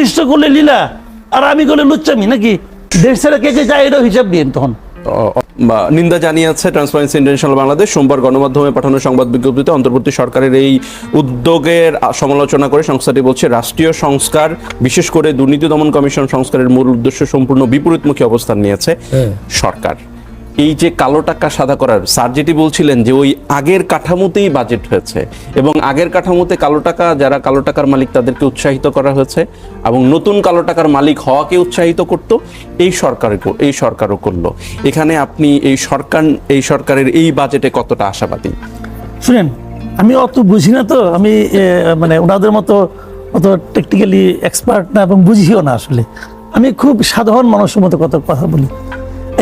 কৃষ্ণ করলে লীলা আর আমি করলে লুচ্চামি নাকি? দেশ ছেড়ে কে কে যায় এটাও হিসাব দিন তখন। নিন্দা জানিয়েছে ট্রান্সপারেন্সি ইন্টারন্যাশনাল বাংলাদেশ সোমবার গণমাধ্যমে পাঠানো সংবাদ বিজ্ঞপ্তিতে অন্তর্বর্তী সরকারের এই উদ্যোগের সমালোচনা করে সংস্থাটি বলছে রাষ্ট্রীয় সংস্কার বিশেষ করে দুর্নীতি দমন কমিশন সংস্কারের মূল উদ্দেশ্য সম্পূর্ণ বিপরীতমুখী অবস্থান নিয়েছে সরকার। এই যে কালো টাকা সাদা করার, স্যার যেটি বলছিলেন যে ওই আগের কাঠামোতেই বাজেট হয়েছে এবং আগের কাঠামোতে কালো টাকা, যারা কালো টাকার মালিক তাদেরকে উৎসাহিত করা হয়েছে এবং নতুন কালো টাকার মালিক হওয়াকে উৎসাহিত করত, এই সরকার, এই সরকারও করল। এখানে আপনি এই সরকার, এই সরকারের এই বাজেটে কতটা আশাবাদী? শুনেন, আমি অত বুঝি না তো, আমি মানে ওনাদের মতো অত টেকনিক্যালি এক্সপার্ট না এবং বুঝিও না আসলে। আমি খুব সাধারণ মানুষের মতো কত কথা বলি।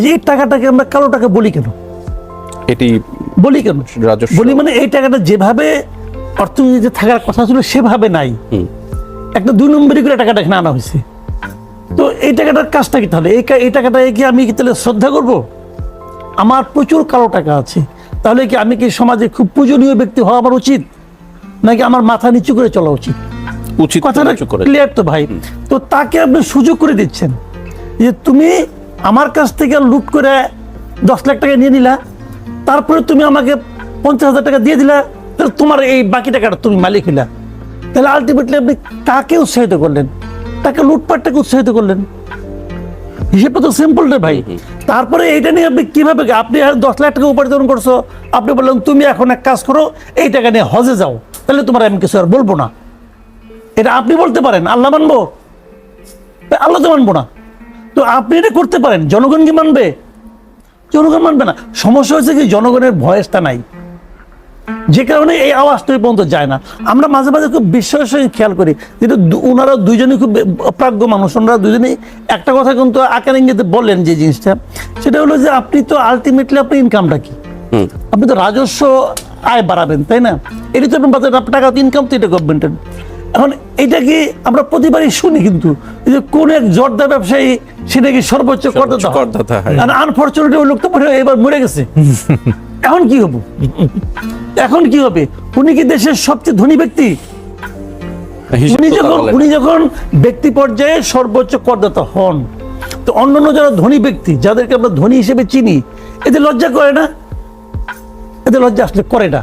যে এই টাকাটাকে আমরা কালো টাকা বলি কেন? এটি বলি কেন? রাজস্ব। বলি মানে এই টাকাটা যেভাবে অর্থনীতিতে থাকার কথা ছিল সেভাবে নাই। একটা দুই নম্বরই করে টাকাটা এখানে আনা হয়েছে। তো এই টাকাটার কাজটা কি তাহলে? এই এই টাকাটা কি আমি কি তাহলে শ্রদ্ধা করব? আমার প্রচুর কালো টাকা আছে। তাহলে কি আমি কি সমাজে খুব পূজনীয় ব্যক্তি হওয়া আমার উচিত? নাকি আমার মাথা নিচু করে চলা উচিত? উচিত কথাটা ক্লিয়ার তো ভাই। তো তাকে আপনি সুযোগ করে দিচ্ছেন যে তুমি আমার কাছ থেকে লুট করে দশ লাখ টাকা নিয়ে নিলা, তারপরে তুমি আমাকে পঞ্চাশ হাজার টাকা দিয়ে দিলা, তাহলে তোমার এই বাকি টাকাটা তুমি মালিক হইলা। তাহলে আলটিমেটলি আপনি কাকে উৎসাহিত করলেন? তাকে লুটপাটটাকে উৎসাহিত করলেন? হিসেবটা তো সিম্পল রে ভাই। তারপরে এইটা নিয়ে আপনি কীভাবে আপনি আর দশ লাখ টাকা উপার্জন করছ, আপনি বললেন, তুমি এখন এক কাজ করো, এই টাকা নিয়ে হজে যাও, তাহলে তোমার আমি কিছু আর বলব না। এটা আপনি বলতে পারেন, আল্লাহ মানবো? আল্লাহ তো মানবো না। তো আপনি এটা করতে পারেন জনগণ কি মানবে? জনগণ মানবে না। সমস্যা হয়েছে কি জনগণের ভয়েসটা নাই। যে কারণে এই আওয়াজটা পর্যন্ত যায় না। আমরা মাঝে মাঝে খুব বিশ্বাসের সঙ্গে খেয়াল করি যেটা ওনারা দুইজনই খুব অপ্রাজ্ঞ মানুষ। ওনারা দুজনেই একটা কথা কিন্তু আকার ইঙ্গিতে বললেন যে জিনিসটা সেটা হলো যে আপনি তো আলটিমেটলি আপনার ইনকামটা কি? আপনি তো রাজস্ব আয় বাড়াবেন তাই না? এটি তো আপনার আপনার টাকা ইনকাম তো এটা গভর্নমেন্টের এখন এটা কি আমরা প্রতিবারই শুনি কিন্তু? যে কোন এক জর্দা ব্যবসায়ী সেটা কি সর্বোচ্চ করদাতা করদাতা আর আনফর্চুনেটলি ওই লোক তো এবার মরে গেছে। এখন কি হব? এখন কি হবে? উনি কি দেশের সবচেয়ে ধনী ব্যক্তি? উনি যখন উনি যখন ব্যক্তি পর্যায়ে সর্বোচ্চ করদাতা হন তো অন্যান্য যারা ধনী ব্যক্তি যাদেরকে আমরা ধনী হিসেবে চিনি এদের লজ্জা করে না? এদের লজ্জা আসলে করে না।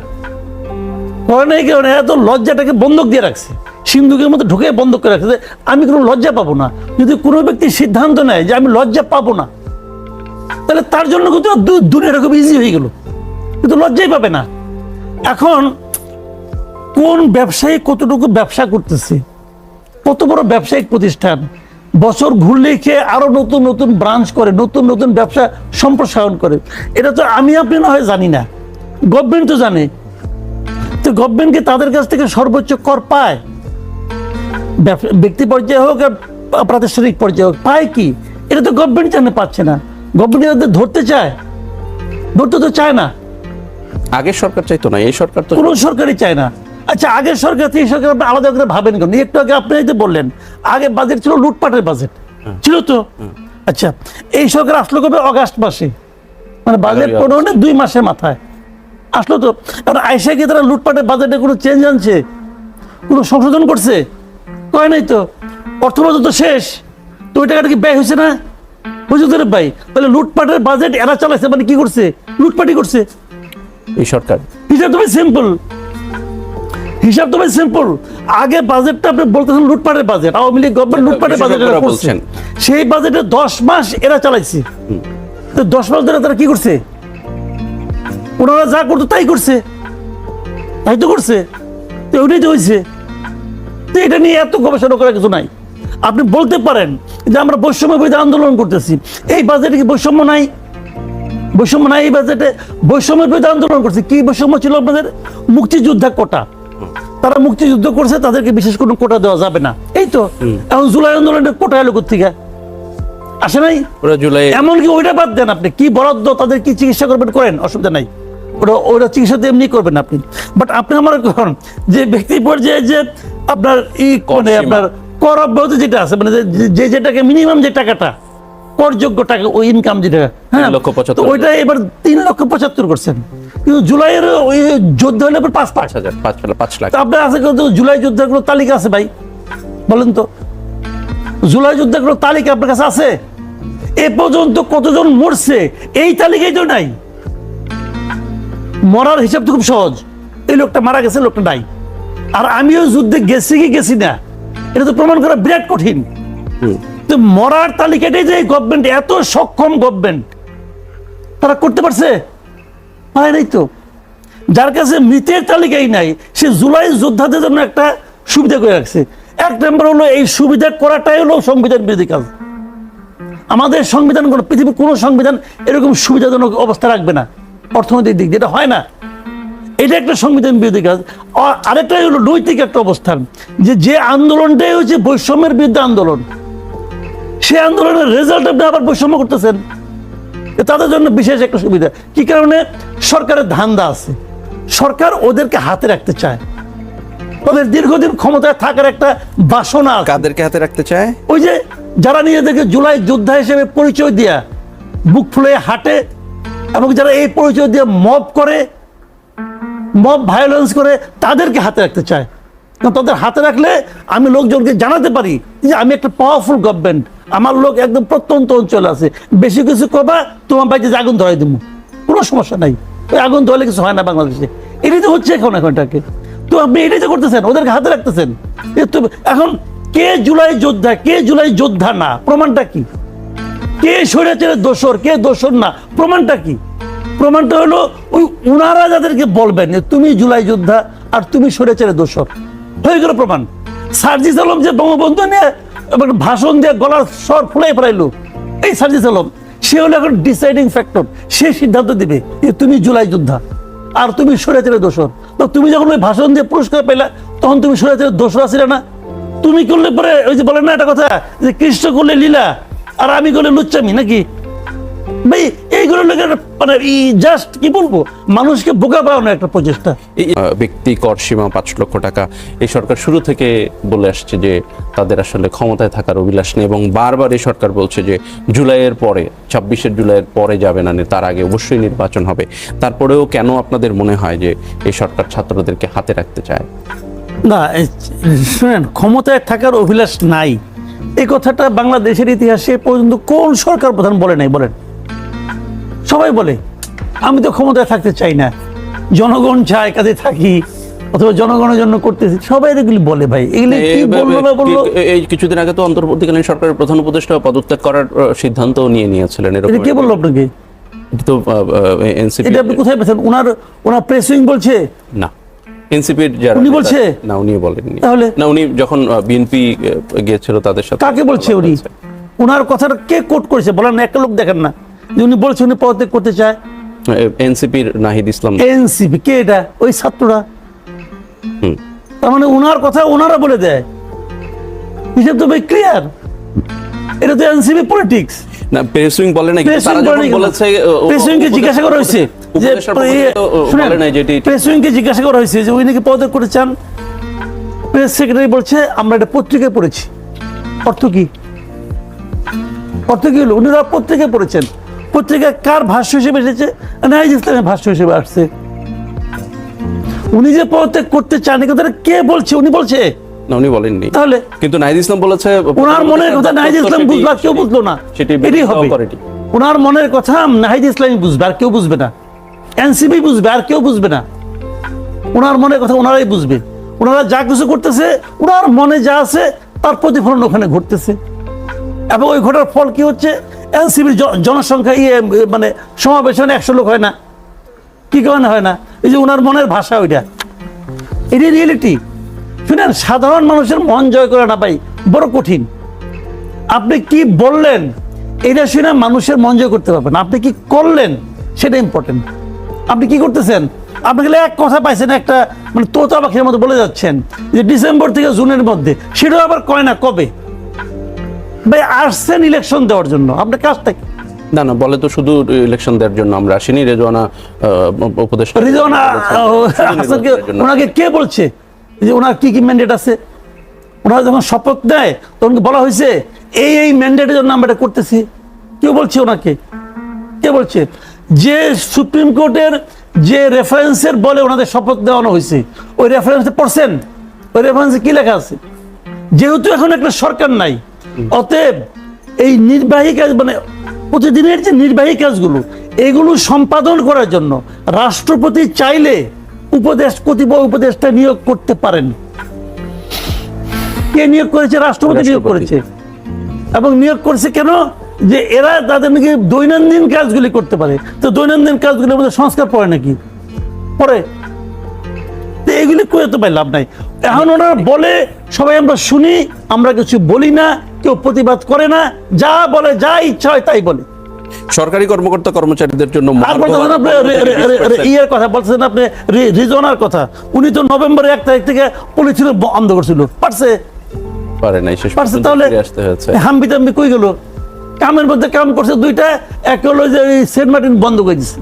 করে না এই কারণে এত লজ্জাটাকে বন্ধক দিয়ে রাখছে। সিন্ধুকের মধ্যে ঢুকে বন্ধ করে রাখছে আমি কোনো লজ্জা পাবো না। যদি কোনো ব্যক্তি সিদ্ধান্ত নেয় যে আমি লজ্জা পাবো না, তাহলে তার জন্য কিন্তু দু- দুনিয়াটা খুব ইজি হয়ে গেল। কিন্তু লজ্জাই পাবে না। এখন কোন ব্যবসায়ী কতটুকু ব্যবসা করতেছে? কত বড় ব্যবসায়িক প্রতিষ্ঠান? বছর ঘুরলেই খেয়ে আরও নতুন নতুন ব্রাঞ্চ করে, নতুন নতুন ব্যবসা সম্প্রসারণ করে। এটা তো আমি, আপনি না হয় জানি না। গভর্নমেন্ট তো জানে। তো গভর্নমেন্টকে তাদের কাছ থেকে সর্বোচ্চ কর পায়? ব্যক্তি পর্যায়ে হোক আর প্রাতিষ্ঠানিক পর্যায়ে হোক পায় কি? এটা তো গভর্নমেন্ট জানে পাচ্ছে না। গভর্নমেন্ট এদের ধরতে চায়। ধরতে তো চায় না। আগের সরকার চাইতো না এই সরকার তো কোনো সরকারই চায় না। আচ্ছা আগের সরকার থেকে এই সরকার আপনি আলাদা করে ভাবেন কেন? একটু আগে আপনি যে বললেন আগে বাজেট ছিল লুটপাটের বাজেট ছিল তো? আচ্ছা এই সরকার আসলো কবে? অগাস্ট মাসে। মানে বাজেট এগারোই কোনো না দুই মাসের মাথায়। আসলো তো? কারণ আইসা কি তারা লুটপাটের বাজেটে কোনো চেঞ্জ আনছে? কোনো সংশোধন করছে? কয় নাই তো? অর্থ বাজেট তো শেষ। তো ওই টাকাটা কি ব্যয় হয়েছে না? বুঝতে ভাই তাহলে লুটপাটের বাজেট এরা চালাইছে মানে কি করছে? লুটপাটি করছে। এই সরকার। হিসাব তো সিম্পল হিসাব তো সিম্পল আগে বাজেটটা আপনি বলতেছেন লুটপাটের বাজেট আওয়ামী লীগ গভর্নমেন্ট লুটপাটের বাজেট বিশেষজ্ঞরা করছে। বলছেন। সেই বাজেটে দশ মাস এরা চালাইছে। তো দশ মাস ধরে তারা কি করছে? ওনারা যা করতো তাই করছে। তাই তো করছে। তো ওইটাই তো হয়েছে। তো এটা নিয়ে এত গবেষণা করার কিছু নাই। আপনি বলতে পারেন যে আমরা বৈষম্য বিরোধী আন্দোলন করতেছি। এই বাজেটে কি বৈষম্য নাই? বৈষম্য নাই এই বাজেটে বৈষম্যের বিরুদ্ধে আন্দোলন করছে। কি বৈষম্য ছিল আপনাদের? মুক্তিযোদ্ধা কোটা। তারা মুক্তিযুদ্ধ করছে তাদেরকে বিশেষ কোনো কোটা দেওয়া যাবে না। এই তো। এখন জুলাই আন্দোলনের কোটা এলো থেকে আসে নাই? ওরা জুলাই এমনকি ওইটা বাদ দেন আপনি। কি বরাদ্দ তাদের কি চিকিৎসা করবেন করেন? অসুবিধা নাই। ওটা ওটা চিকিৎসা তো এমনি করবেন আপনি। বাট আপনি আমার যে ব্যক্তি পর্যায়ে যে আপনার ই মানে। আপনার কর অব্যাহত যেটা আছে মানে যে- যেটাকে মিনিমাম যে টাকাটা করযোগ্য টাকা ওই ইনকাম যেটা হ্যাঁ? লক্ষ পঁচাত্তর তো ওইটা এবার তিন লক্ষ পঁচাত্তর করছেন। কিন্তু জুলাইয়ের ওই যুদ্ধ হলে পাঁচ পাঁচ হাজার পাঁচ পাঁচ লাখ। তো আপনার আছে কিন্তু জুলাই যুদ্ধের কোনো তালিকা আছে ভাই। বলেন তো। জুলাই যুদ্ধের কোনো তালিকা আপনার কাছে আছে? এ পর্যন্ত কতজন মরছে? এই তালিকাই তো নাই। মরার হিসাব তো খুব সহজ। এই লোকটা মারা গেছে লোকটা নাই। আর আমিও যুদ্ধে গেছি কি গেছি না এটা তো প্রমাণ করা বিরাট কঠিন। তো মরার তালিকাটাই যে গভর্নমেন্ট এত সক্ষম গভর্নমেন্ট তারা করতে পারছে? পারে নাই তো। যার কাছে মৃতের তালিকাই নাই সে জুলাই যোদ্ধাদের জন্য একটা সুবিধা করে রাখছে। এক নম্বর হলো এই সুবিধা করাটাই হলো সংবিধান বিরোধী কাজ। আমাদের সংবিধান কোনো পৃথিবীর কোনো সংবিধান এরকম সুবিধাজনক অবস্থা রাখবে না অর্থনৈতিক দিক দিয়ে। এটা হয় না। এটা একটা সংবিধান বিরোধী কাজ। আর- আরেকটাই হলো নৈতিক একটা অবস্থান যে যে আন্দোলনটাই হচ্ছে বৈষম্যের বিরুদ্ধে আন্দোলন সেই আন্দোলনের রেজাল্ট আপনি আবার বৈষম্য করতেছেন। তাদের জন্য বিশেষ একটা সুবিধা কি কারণে? সরকারের ধান্দা আছে। সরকার ওদেরকে হাতে রাখতে চায়। ওদের দীর্ঘদিন ক্ষমতায় থাকার একটা বাসনা কাদেরকে হাতে রাখতে চায়? ওই যে যারা নিজেদেরকে জুলাই যোদ্ধা হিসেবে পরিচয় দিয়া বুক ফুলে হাঁটে এবং যারা এই পরিচয় দিয়ে মব করে মব ভায়োলেন্স করে তাদেরকে হাতে রাখতে চায়। তাদের হাতে রাখলে আমি লোকজনকে জানাতে পারি যে আমি একটা পাওয়ারফুল গভর্নমেন্ট আমার লোক একদম প্রত্যন্ত অঞ্চলে আছে। বেশি কিছু করবা, তোমার বাড়িতে আগুন ধরাই দেবো। কোনো সমস্যা নাই। ওই আগুন ধরলে কিছু হয় না বাংলাদেশে। এটাই তো হচ্ছে এখন এখনটাকে তো আপনি এটাই তো করতেছেন, ওদেরকে হাতে রাখতেছেন? এখন কে জুলাই যোদ্ধা, কে জুলাই যোদ্ধা না? প্রমাণটা কি? কে স্বৈরাচারের দোষর, কে দোষর না? প্রমাণটা কি? প্রমাণটা হলো ওই উনারা যাদেরকে বলবেন যে তুমি জুলাই যোদ্ধা আর তুমি স্বৈরাচারের দোষর। হয়ে গেল প্রমাণ। সার্জিস আলম যে বঙ্গবন্ধু নিয়ে ভাষণ দিয়ে গলার স্বর ফুলাই ফেলাইলো, এই সার্জিস আলম, সে হলো এখন ডিসাইডিং ফ্যাক্টর সে সিদ্ধান্ত দিবে যে তুমি জুলাই যোদ্ধা আর তুমি সরে স্বৈরাচারের দোষর। তো তুমি যখন ওই ভাষণ দিয়ে পুরস্কার পেলে তখন তুমি সরে স্বৈরাচারের দোষর আসলে না। তুমি করলে পরে ওই যে বলেন না একটা কথা, যে কৃষ্ণ করলে লীলা, আর আমি করলে লুচ্চামি, নাকি? ভাই এইগুলো মানে জাস্ট কি বলব? মানুষকে বোকা পাওয়ানো একটা প্রচেষ্টা। এই ব্যক্তি কর সীমা পাঁচ লক্ষ টাকা। এই সরকার শুরু থেকে বলে আসছে যে তাদের আসলে ক্ষমতায় থাকার অভিলাষ নেই এবং বারবার এই সরকার বলছে যে জুলাইয়ের পরে ছাব্বিশের জুলাইয়ের পরে যাবে না তার আগে অবশ্যই নির্বাচন হবে। তারপরেও কেন আপনাদের মনে হয় যে এই সরকার ছাত্রদেরকে হাতে রাখতে চায়? না এই শুনেন ক্ষমতায় থাকার অভিলাষ নাই। এই কথাটা বাংলাদেশের ইতিহাসে পর্যন্ত কোন সরকার প্রধান বলে নাই বলেন। সবাই বলে আমি তো ক্ষমতায় থাকতে চাই না। জনগণ চায় কাজে থাকি অথবা জনগণের জন্য করতেছি। সবাই এগুলি বলে ভাই। এগুলি কি বলল না বলল? এই- কিছুদিন আগে তো অন্তর্বর্তীকালীন সরকারের প্রধান উপদেষ্টা পদত্যাগ করার সিদ্ধান্ত নিয়ে নিয়েছিলেন এটা এরকম কে বলল আপনাকে? এটা তো এনসিপি এটা আপনি কোথায় পেয়েছেন? ওনার ওনার প্রেসিং বলছে? না। এনসিপির যারা উনি বলছে? না উনি বলেননি। তাহলে? না উনি যখন বিএনপি গিয়েছিল তাদের সাথে কাকে বলছে উনি? ওনার কথাটা কে কোট করেছে? বলেন না একটা লোক দেখেন না। উনি বলছে উনি পদত্যাগ করতে চায়। এনসিপির নাহিদ ইসলাম। এনসিপি কে এটা? ওই ছাত্ররা। তার মানে ওনার কথা ওনারা বলে দেয়। হিসেব তো ভাই ক্লিয়ার এটা তো এনসিপি পলিটিক্স না প্রেসুইং বলে না তারা যখন বলেছে প্রেসিংকে জিজ্ঞাসা করা হয়েছে যে বলে নাই যে এটি প্রেসিংকে জিজ্ঞাসা করা হয়েছে যে উনি নাকি পদত্যাগ করতে চান। প্রেস সেক্রেটারি বলছে আমরা এটা পত্রিকায় পড়েছি। অর্থ কি? অর্থ কি হলো? উনিরা পত্রিকায় পড়েছেন। পত্রিকায় কার ভাষ্য হিসেবে এসেছে? নাইজ ইসলামের ভাষ্য হিসেবে আসছে। উনি যে পদত্যাগ করতে চান কথাটা কে বলছে? উনি বলছে? না উনি বলেননি। তাহলে কিন্তু নাহিদ ইসলাম বলেছে ওনার মনের কথা নাহিদ ইসলাম বুঝবে কেউ বুঝলো না। সেটি হবে। ওনার মনের কথা নাহিদ ইসলামই বুঝবে আর কেউ বুঝবে না। এনসিপি বুঝবে আর কেউ বুঝবে না। ওনার মনের কথা ওনারাই বুঝবে। ওনারা যা কিছু করতেছে ওনার মনে যা আছে তার প্রতিফলন ওখানে ঘটতেছে। এবং ওই ঘটার ফল কি হচ্ছে? এনসিপির জনসংখ্যা ইয়ে মানে সমাবেশ হয় একশো লোক হয় না। কি কারণে হয় না? এই যে ওনার মনের ভাষা ওইটা। এটাই রিয়েলিটি শুনেন, সাধারণ মানুষের মন জয় করে না ভাই, বড় কঠিন। আপনি কি বললেন, এটা শুনে মানুষের মন জয় করতে পারবেন আপনি কি করলেন, সেটা ইম্পর্টেন্ট আপনি কি করতেছেন? আপনি গেলে এক কথা পাইছেন, একটা মানে তোতা পাখির মতো বলে যাচ্ছেন যে ডিসেম্বর থেকে জুনের মধ্যে। সেটাও আবার কয় না কবে? ভাই আসছেন ইলেকশন দেওয়ার জন্য। আপনার কাজটা কি? না না বলে তো শুধু ইলেকশন দেওয়ার জন্য আমরা আসিনি। রেজওয়ানা উপদেষ্টা রিজওয়ানা নির্বাচনের জন্য। ওনাকে কে বলছে? যে ওনার কি কি ম্যান্ডেট আছে? ওনারা যখন শপথ দেয় তখন বলা হয়েছে এই এই ম্যান্ডেটের জন্য আমরা এটা করতেছি? কেউ বলছে ওনাকে? কে বলছে? যে সুপ্রিম কোর্টের যে রেফারেন্সের বলে ওনাদের শপথ দেওয়ানো হয়েছে ওই রেফারেন্সে পড়ছেন? ওই রেফারেন্সে কি লেখা আছে? যেহেতু এখন একটা সরকার নাই অতএব এই নির্বাহী কাজ মানে প্রতিদিনের যে নির্বাহী কাজগুলো এগুলো সম্পাদন করার জন্য রাষ্ট্রপতি চাইলে উপদেশ কতিপয় উপদেষ্টা নিয়োগ করতে পারেন। কে নিয়োগ করেছে? রাষ্ট্রপতি নিয়োগ করেছে। এবং নিয়োগ করছে কেন? যে এরা তাদের নাকি দৈনন্দিন কাজগুলি করতে পারে। তো দৈনন্দিন কাজগুলির মধ্যে সংস্কার পড়ে নাকি? পরে তো এগুলি করে তো ভাই লাভ নাই। এখন ওনারা বলে সবাই আমরা শুনি আমরা কিছু বলি না কেউ প্রতিবাদ করে না যা বলে যা ইচ্ছা হয় তাই বলে। সরকারি কর্মকর্তা কর্মচারীদের জন্য ইয়ের কথা বলছেন আপনি রিজনার কথা উনি তো নভেম্বরের এক তারিখ থেকে পলিথিন বন্ধ করছিল। পারছে? পারে নাই শেষ পারছে তাহলে আসতে হয়েছে। হাম্বি টাম্বি কই গেল? কামের মধ্যে কাম করছে দুইটা এক হলো যে সেন্ট মার্টিন বন্ধ করে দিচ্ছে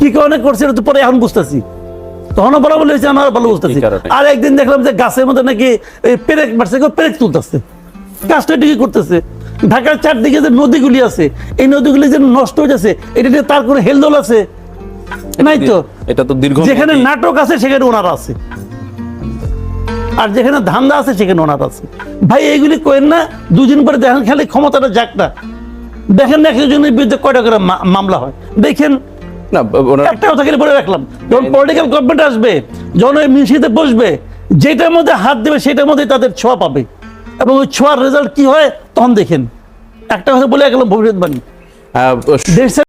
কি কারণে করছে এটা তো পরে এখন বুঝতেছি। তখনও বলা বলে হয়েছে আমার ভালো বুঝতেছি। আর একদিন দেখলাম যে গাছের মধ্যে নাকি এই পেরেক মারছে পেরেক তুলতেছে। কাজটা ঠিকই করতেছে। ঢাকার চারদিকে যে নদীগুলি আছে এই নদীগুলি যে নষ্ট হয়ে যাচ্ছে এটা নিয়ে তার কোনো হেলদোল আছে? নাই তো? এটা তো দীর্ঘ যেখানে নাটক আছে সেখানে ওনারা আছে। আর যেখানে ধান্দা আছে সেখানে ওনারা আছে। ভাই এইগুলি করেন না দুদিন পরে দেখেন খালি ক্ষমতাটা যাক না। দেখেন না একজনের বিরুদ্ধে কয়টা করে মামলা হয়। দেখেন না একটা কথা বলে রাখলাম। যখন পলিটিক্যাল গভর্নমেন্ট আসবে যখন ওই মিশিতে বসবে যেটার মধ্যে হাত দেবে সেটার মধ্যে তাদের ছোঁয়া পাবে। এবং ওই ছোঁয়ার রেজাল্ট কি হয় তখন দেখেন। একটা কথা বলে গেলাম ভবিষ্যৎবাণী। আহ, দেশ